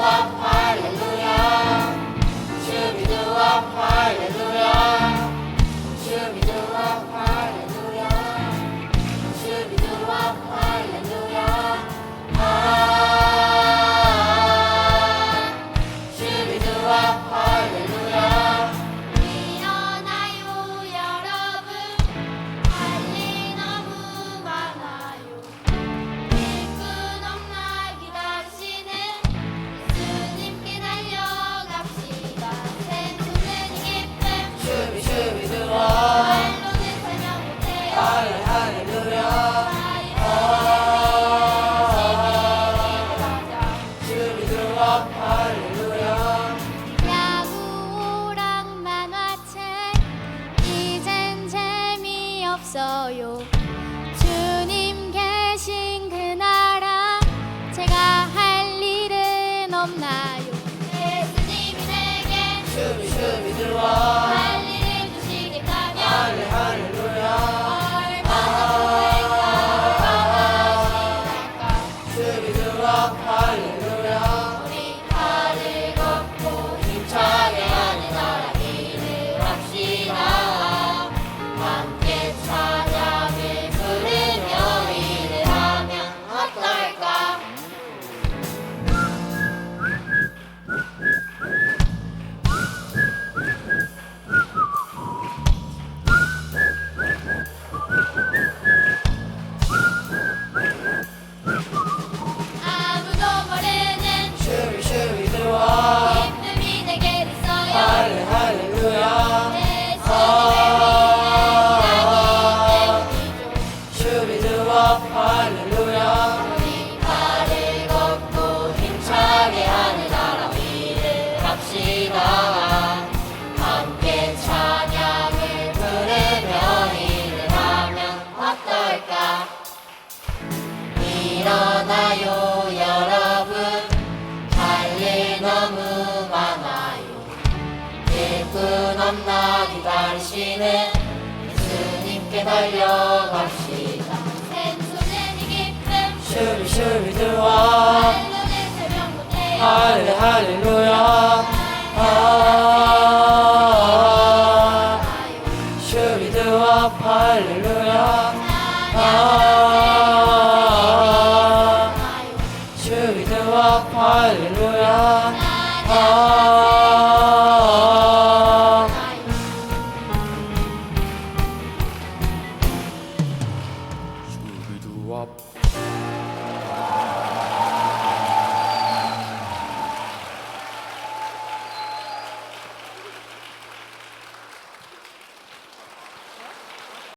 up. so you 끊없나 기다리시네. 예수님께 달려갑시다. 생수는 기쁨 슈비슈비 들와. 할렐 할렐루야. 아. 슈비 들와 할렐루야. 아. 슈비 들와 할렐루야. 아. Bye.